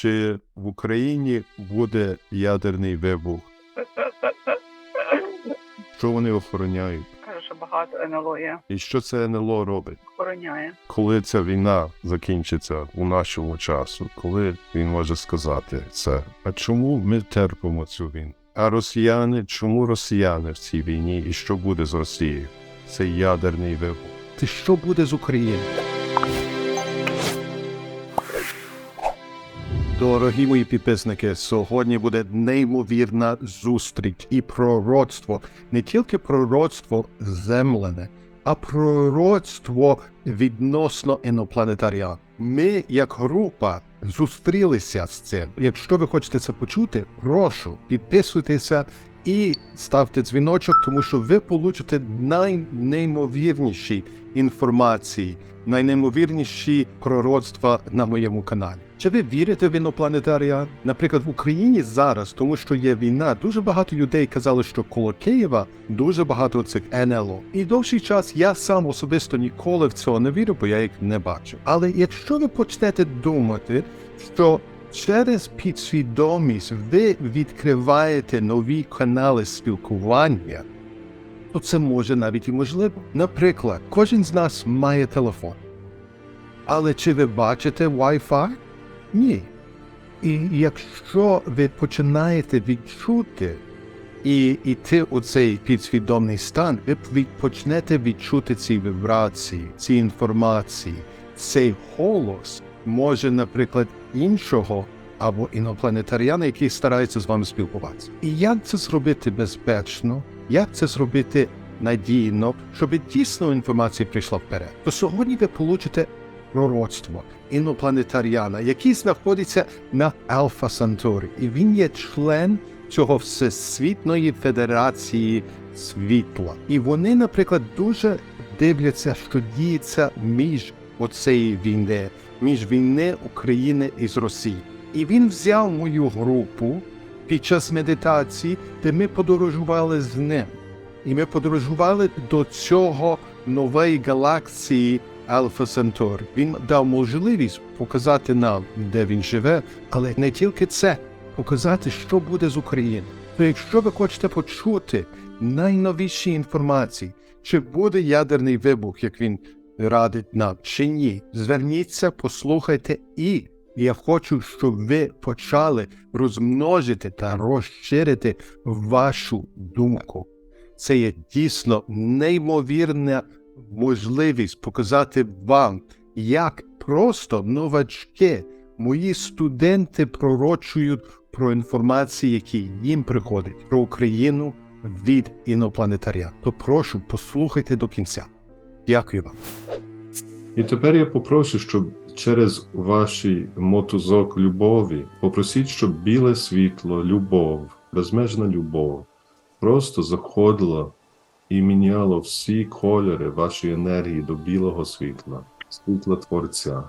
чи в Україні буде ядерний вибух? Що вони охороняють? Каже, що багато НЛО є. І що це НЛО робить? Охороняє. Коли ця війна закінчиться у нашому часу, коли він може сказати це? А чому ми терпимо цю війну? А росіяни, чому росіяни в цій війні і що буде з Росією? Це ядерний вибух. Ти що буде з Україною? Дорогі мої підписники, сьогодні буде неймовірна зустріч і пророцтво. Не тільки пророцтво землене, а пророцтво відносно інопланетаріан. Ми, як група, зустрілися з цим. Якщо ви хочете це почути, прошу підписуйтеся і ставте дзвіночок, тому що ви получите найнеймовірніші інформації, найнеймовірніші пророцтва на моєму каналі. Чи ви вірите в інопланетаріан? Наприклад, в Україні зараз, тому що є війна, дуже багато людей казали, що коло Києва дуже багато цих НЛО. І довший час я сам особисто ніколи в цього не вірю, бо я їх не бачив. Але якщо ви почнете думати, що через підсвідомість ви відкриваєте нові канали спілкування, то це може навіть і можливо. Наприклад, кожен з нас має телефон. Але чи ви бачите Wi-Fi? Ні. І якщо ви починаєте відчути і йти у цей підсвідомий стан, ви почнете відчути ці вібрації, ці інформації, цей голос може, наприклад, іншого або інопланетаріана, який старається з вами спілкуватися. І як це зробити безпечно, як це зробити надійно, щоб дійсно інформація прийшла вперед? То сьогодні ви получите пророцтво інопланетаріана, який знаходиться на Альфа Санторі, і він є член цього всесвітної федерації світла. І вони, наприклад, дуже дивляться, що діється між оцеї війни, між війни України із Росією. І він взяв мою групу під час медитації, де ми подорожували з ним. І ми подорожували до цього нової галаксії Альфа Центавр. Він дав можливість показати нам, де він живе, але не тільки це, показати, що буде з України. То якщо ви хочете почути найновіші інформації, чи буде ядерний вибух, як він радить нам, чи ні, зверніться, послухайте і. Я хочу, щоб ви почали розмножити та розширити вашу думку. Це є дійсно неймовірна можливість показати вам, як просто новачки, мої студенти пророчують про інформацію, які їм приходять про Україну від інопланетаря. То прошу, послухайте до кінця. Дякую вам. І тепер я попрошу, щоб через ваші мотузок любові попросіть, щоб біле світло, любов, безмежна любов просто заходило і міняло всі кольори вашої енергії до білого світла, світла Творця.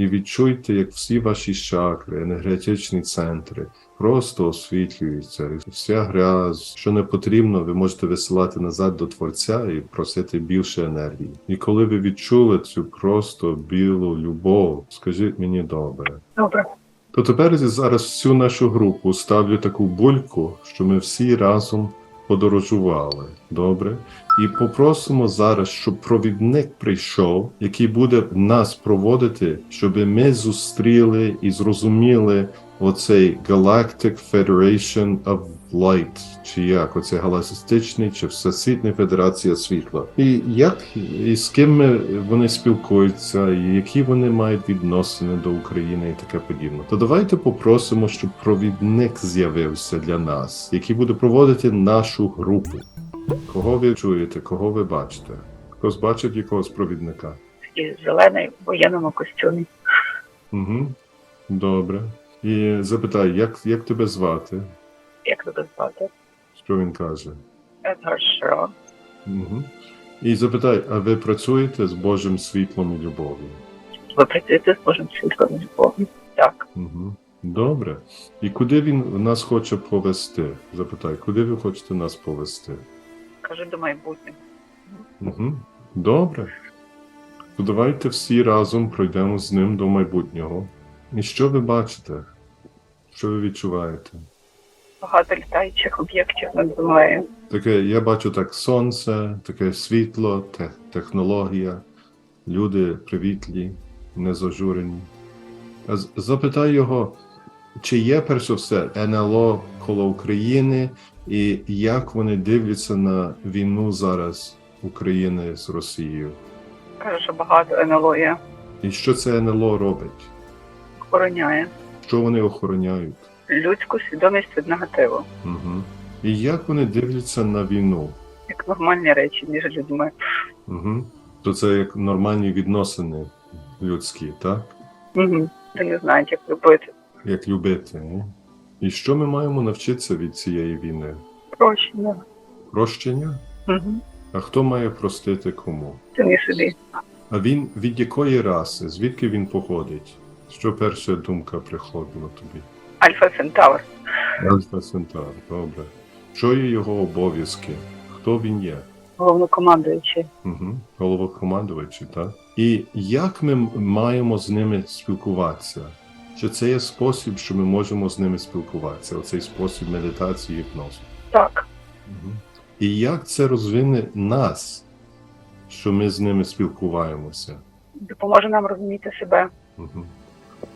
І відчуйте, як всі ваші чакри, енергетичні центри просто освітлюються. Вся грязь, що не потрібно, ви можете висилати назад до Творця і просити більше енергії. І коли ви відчули цю просто білу любов, скажіть мені добре. Добре. То тепер я зараз всю нашу групу ставлю таку бульку, що ми всі разом подорожували. Добре? І попросимо зараз, щоб провідник прийшов, який буде нас проводити, щоб ми зустріли і зрозуміли оцей Galactic Federation of Light, чи як оце галактичний, чи Всесвітня Федерація світла. І як і з ким вони спілкуються, і які вони мають відносини до України і таке подібне. То давайте попросимо, щоб провідник з'явився для нас, який буде проводити нашу групу. Кого ви чуєте, кого ви бачите? Хтось бачить якогось провідника? Зелений в воєнному костюмі. Угу. Добре. І запитай, як, як тебе звати? Як тебе звати? Що він каже? Едгар Угу. І запитай, а ви працюєте з Божим світлом і любов'ю? Ви працюєте з Божим світлом і любов'ю? Так. Угу. Добре. І куди він нас хоче повести? Запитай, куди ви хочете нас повести? Кажу до майбутнього. Угу. Добре. То давайте всі разом пройдемо з ним до майбутнього. І що ви бачите? Що ви відчуваєте? Багато літаючих об'єктів землею. Таке, я бачу так сонце, таке світло, те, технологія, люди привітлі, незажурені. А з- Запитай його, чи є перш за все НЛО коло України, і як вони дивляться на війну зараз України з Росією? Каже, що багато НЛО є. І що це НЛО робить? Охороняє Що вони охороняють? людську свідомість від негативу, Угу. І як вони дивляться на війну? як нормальні речі між людьми. Угу. То це як нормальні відносини людські, так? Угу. Вони не знають, як любити. Як любити. ні? І що ми маємо навчитися від цієї війни? Прощення. Прощення? Угу. А хто має простити кому? Самі собі. А він від якої раси? Звідки він походить? Що перша думка приходила тобі? Альфа Центавр. Альфа Центар, добре. Що є його обов'язки? Хто він є? Головнокомандуючий. Угу. Головокомандувачі, так? І як ми маємо з ними спілкуватися? Чи це є спосіб, що ми можемо з ними спілкуватися? Оцей спосіб медитації і гіпнозу? Так. Угу. І як це розвине нас, що ми з ними спілкуваємося? Допоможе нам розуміти себе. Угу.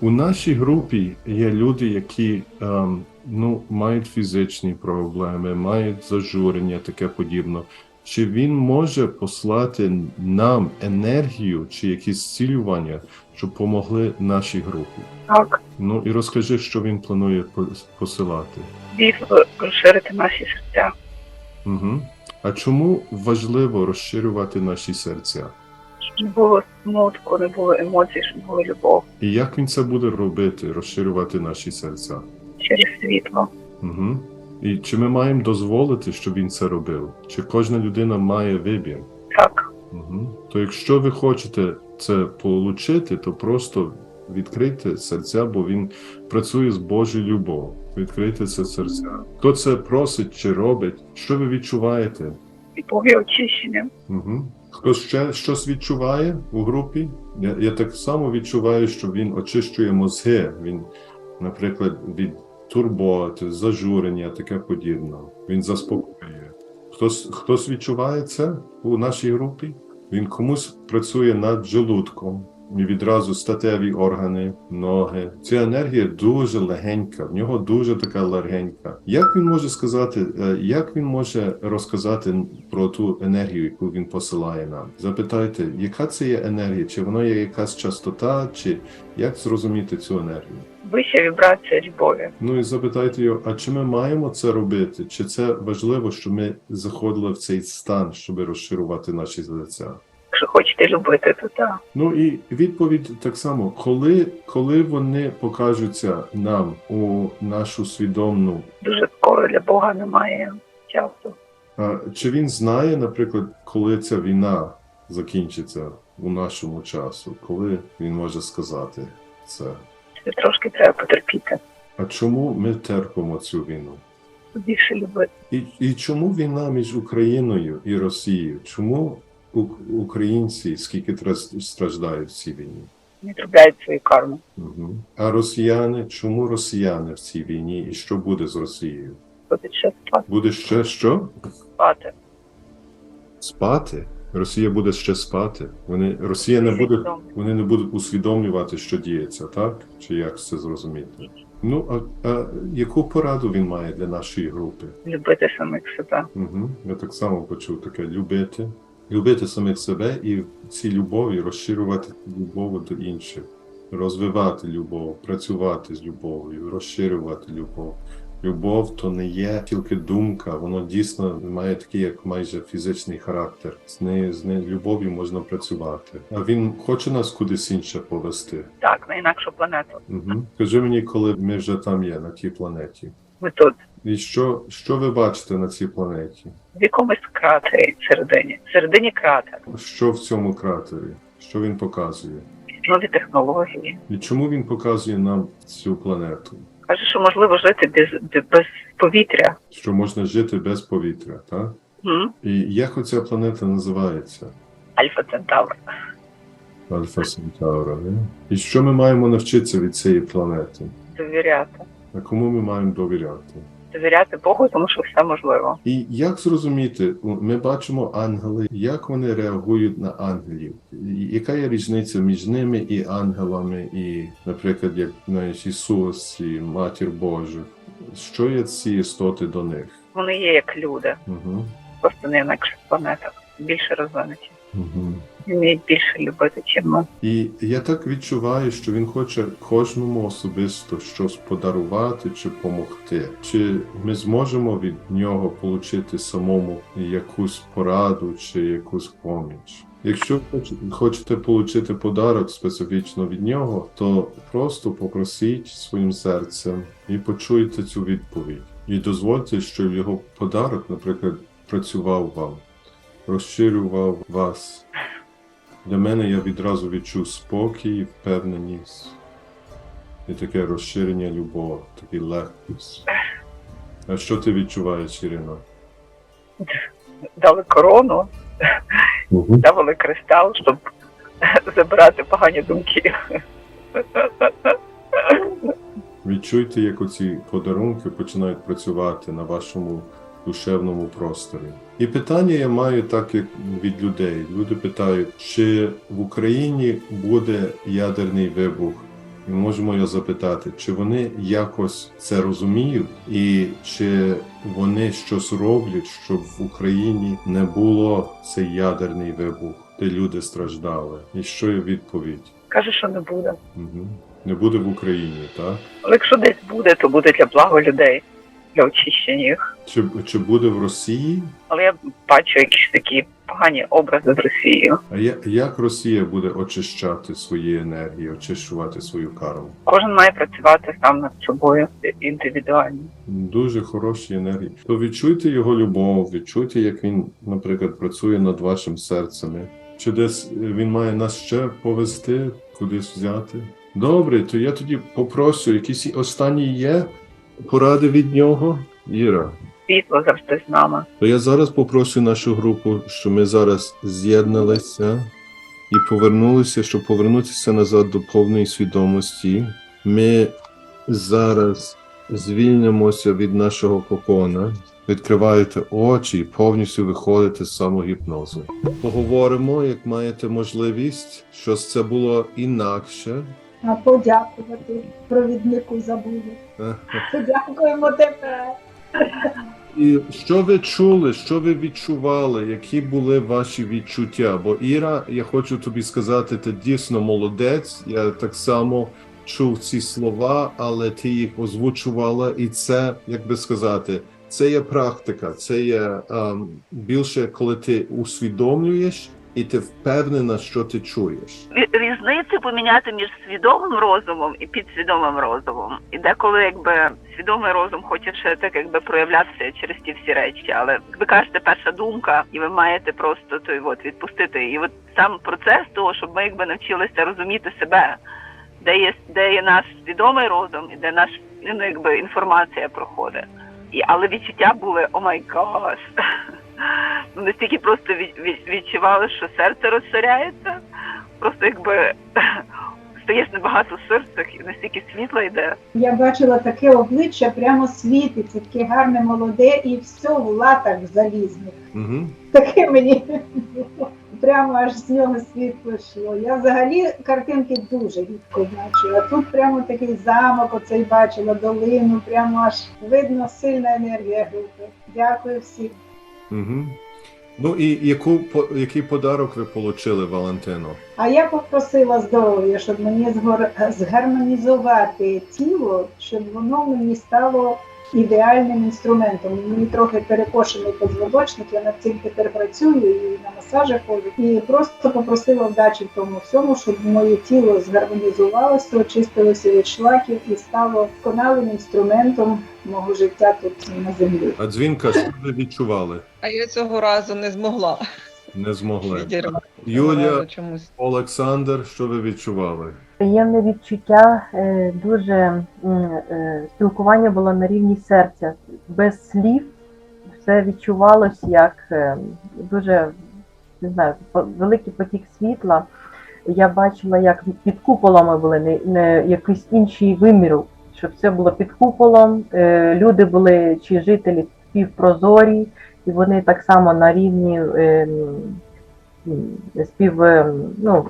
У нашій групі є люди, які ем, ну, мають фізичні проблеми, мають зажурення, таке подібне. Чи він може послати нам енергію чи якісь зцілювання, щоб помогли нашій групі? Так. Ну і розкажи, що він планує посилати. Дійсно розширити наші серця. Угу. А чому важливо розширювати наші серця? Не було смутку, не було емоцій, щоб була любов І як він це буде робити, розширювати наші серця? через світло. Угу. І чи ми маємо дозволити, щоб він це робив? Чи кожна людина має вибір? Так. Угу. То якщо ви хочете це отримати, то просто відкрийте серця, бо він працює з Божою любов'ю. Відкрийте це серця. Хто це просить чи робить? Що ви відчуваєте? Любов очищення. Угу. Хто ще щось відчуває у групі? Я, я так само відчуваю, що він очищує мозги. Він, наприклад, від турботи, зажурення, таке подібне. Він заспокоює. Хтось, хтось відчуває це у нашій групі? Він комусь працює над желудком. І відразу статеві органи, ноги. Ця енергія дуже легенька, в нього дуже така легенька. Як він може сказати, е, як він може розказати про ту енергію, яку він посилає нам? Запитайте, яка це є енергія? Чи воно є якась частота, чи як зрозуміти цю енергію? Вища вібрація любові. Ну і запитайте його, а чи ми маємо це робити? Чи це важливо, щоб ми заходили в цей стан, щоб розширювати наші серця? Якщо хочете любити, то так. Ну і відповідь так само, коли, коли вони покажуться нам у нашу свідомну, Дуже скоро для Бога немає часу. а, чи він знає, наприклад, коли ця війна закінчиться у нашому часу, коли він може сказати це? Це трошки треба потерпіти. А чому ми терпимо цю війну? Більше любити. І, і чому війна між Україною і Росією? Чому українці скільки страждають в цій війні? Не трубляють свою карму. Угу. А росіяни, чому росіяни в цій війні і що буде з Росією? Буде ще спати. Буде ще що? спати. Спати? Росія буде ще спати. Вони Росія не буде, вони не будуть усвідомлювати, що діється, так? Чи як це зрозуміти? Ну а, а яку пораду він має для нашої групи? Любити самих себе. Угу. Я так само почув таке любити. Любити самих себе і в цій любові розширювати любов до інших, розвивати любов, працювати з любов'ю, розширювати любов. Любов то не є тільки думка, воно дійсно має такий, як майже фізичний характер. З нею з нею любов'ю можна працювати. А він хоче нас кудись інше повести. Так, на інакшу планету. Угу. Скажи мені, коли ми вже там є, на тій планеті. Ми тут. І що, що ви бачите на цій планеті? В якомусь кратері всередині. Всередині кратер. Що в цьому кратері? Що він показує? Нові технології. І чому він показує нам цю планету? Каже, що можливо жити без, без повітря. Що можна жити без повітря, так? М? І як оця планета називається? Альфа Центавр. Альфа Центаура, не? І що ми маємо навчитися від цієї планети? Довіряти. А кому ми маємо довіряти? Довіряти Богу, тому що все можливо. І як зрозуміти, ми бачимо ангели, як вони реагують на ангелів? Яка є різниця між ними і ангелами, і, наприклад, як знаєш, Ісус і Матір Божа? Що є ці істоти до них? Вони є як люди, Угу. просто не інакше планетах, більше розвинуті. Угу. Вміють більше любити, чим ми. І я так відчуваю, що він хоче кожному особисто щось подарувати чи допомогти. Чи ми зможемо від нього отримати самому якусь пораду чи якусь поміч? Якщо хочете отримати подарок специфічно від нього, то просто попросіть своїм серцем і почуйте цю відповідь. І дозвольте, щоб його подарок, наприклад, працював вам, розширював вас. Для мене я відразу відчув спокій, впевненість і таке розширення любов, такий легкість. А що ти відчуваєш, Ірина? Дали корону, ставили кристал, щоб забирати погані думки. Відчуйте, як оці подарунки починають працювати на вашому душевному просторі. І питання я маю так, як від людей. Люди питають, чи в Україні буде ядерний вибух? І можемо я запитати, чи вони якось це розуміють, і чи вони щось роблять, щоб в Україні не було цей ядерний вибух, де люди страждали? І що є відповідь? Каже, що не буде. Угу. Не буде в Україні, так? Але якщо десь буде, то буде для блага людей, для очищення їх. Чи, чи буде в Росії? Але я бачу якісь такі погані образи з Росією. А я, як Росія буде очищати свої енергії, очищувати свою карму? Кожен має працювати сам над собою індивідуально. Дуже хороші енергії. То відчуйте його любов, відчуйте, як він, наприклад, працює над вашим серцем. Чи десь він має нас ще повести, кудись взяти? Добре, то я тоді попрошу, якісь останні є поради від нього? Іра. Світло завжди з нами. То я зараз попрошу нашу групу, що ми зараз з'єдналися і повернулися, щоб повернутися назад до повної свідомості. Ми зараз звільнимося від нашого кокона, відкриваєте очі і повністю виходите з самогіпнозу. Поговоримо, як маєте можливість, що це було інакше. Подякувати провіднику забули. Подякуємо тепер. І що ви чули, що ви відчували, які були ваші відчуття? Бо Іра, я хочу тобі сказати, ти дійсно молодець. Я так само чув ці слова, але ти їх озвучувала, і це, як би сказати, це є практика, це є ем, більше, коли ти усвідомлюєш і ти впевнена, що ти чуєш. Різницю поміняти між свідомим розумом і підсвідомим розумом. І деколи якби свідомий розум хоче ще так якби проявлятися через ті всі речі. Але ви кажете, перша думка, і ви маєте просто той от відпустити. І от сам процес того, щоб ми якби навчилися розуміти себе, де є де є наш свідомий розум і де наш ну якби інформація проходить. І але відчуття були о май гаш. Ну, настільки просто від, від, відчували, що серце розширяється, просто якби стаєш набагато в серцях і настільки світла йде. Я бачила таке обличчя, прямо світиться, таке гарне молоде і все в латах залізних. Угу. Таке мені прямо аж з нього світло йшло. Я взагалі картинки дуже рідко бачу. А тут прямо такий замок, оцей бачила, долину, прямо аж видно сильна енергія групи. Дякую всім. Угу. Ну і яку, який подарок ви отримали, Валентино? А я попросила здоров'я, щоб мені згармонізувати тіло, щоб воно мені стало ідеальним інструментом. Мені трохи перекошений позвоночник, я над цим тепер працюю і на масажі ходжу. І просто попросила вдачі в тому всьому, щоб моє тіло згармонізувалося, очистилося від шлаків і стало досконалим інструментом мого життя тут на землі. А дзвінка, що ви відчували? А я цього разу не змогла Не змогли. відірвати. Юлія, чомусь. Олександр, що ви відчували? Приємне відчуття, е, дуже е, спілкування було на рівні серця. Без слів все відчувалось як е, дуже не знаю, великий потік світла. Я бачила, як під куполами були не, не якийсь інший вимір, щоб все було під куполом. Люди були чи жителі співпрозорі, і вони так само на рівні спів, ну,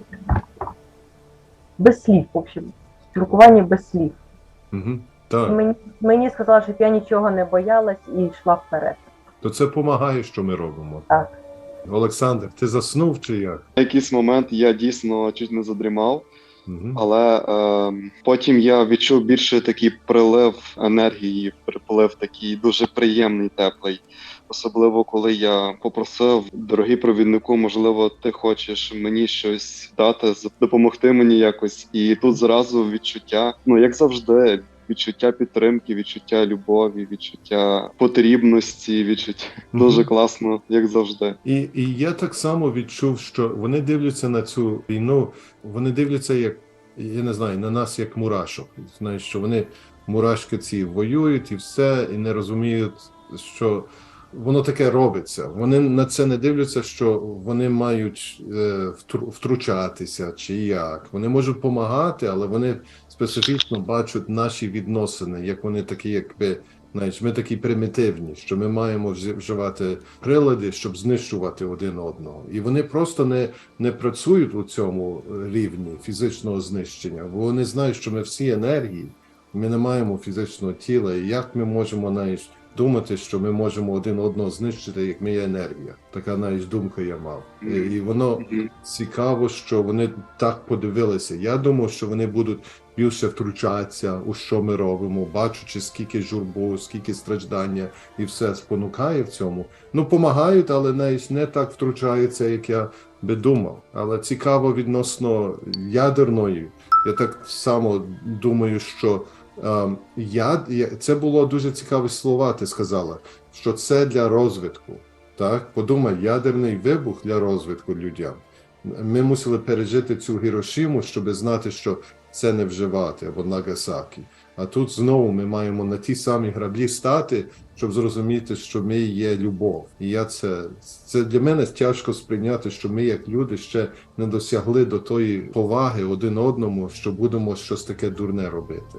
без слів, в общем, спілкування без слів. Угу. Так. мені, мені сказали, щоб я нічого не боялась і йшла вперед. То це допомагає, що ми робимо. Так. Олександр, ти заснув чи як? На якийсь момент я дійсно чуть не задрімав, Угу. але е, потім я відчув більше такий прилив енергії, приплив такий дуже приємний, теплий. Особливо коли я попросив, дорогий провіднику, можливо, ти хочеш мені щось дати, допомогти мені якось. І тут зразу відчуття, ну як завжди, відчуття підтримки, відчуття любові, відчуття потрібності, відчуття дуже класно, як завжди. І, і я так само відчув, що вони дивляться на цю війну, вони дивляться як, я не знаю, на нас як мурашок. Знаєш, що вони мурашки ці воюють і все, і не розуміють, що воно таке робиться. Вони на це не дивляться, що вони мають е, втручатися чи як. Вони можуть допомагати, але вони специфічно бачать наші відносини, як вони такі, якби. Знаєш, ми такі примітивні, що ми маємо вжи- вживати прилади, щоб знищувати один одного. І вони просто не, не працюють у цьому рівні фізичного знищення, бо вони знають, що ми всі енергії, ми не маємо фізичного тіла. І як ми можемо знаєш, думати, що ми можемо один одного знищити, як ми є енергія? Така навіть думка я мав. І, і воно цікаво, що вони так подивилися. Я думав, що вони будуть більше втручатися у що ми робимо, бачучи, скільки журбу, скільки страждання, і все спонукає в цьому. Ну, помагають, але навіть не так втручаються, як я би думав. Але цікаво відносно ядерної. Я так само думаю, що я- це було дуже цікаві слова. Ти сказала, що це для розвитку. Так, подумай, ядерний вибух для розвитку людям. Ми мусили пережити цю Гірошиму, щоб знати, що це не вживати або Нагасакі. А тут знову ми маємо на ті самі граблі стати, щоб зрозуміти, що ми є любов. І я це, це для мене тяжко сприйняти, що ми, як люди, ще не досягли до тої поваги один одному, що будемо щось таке дурне робити.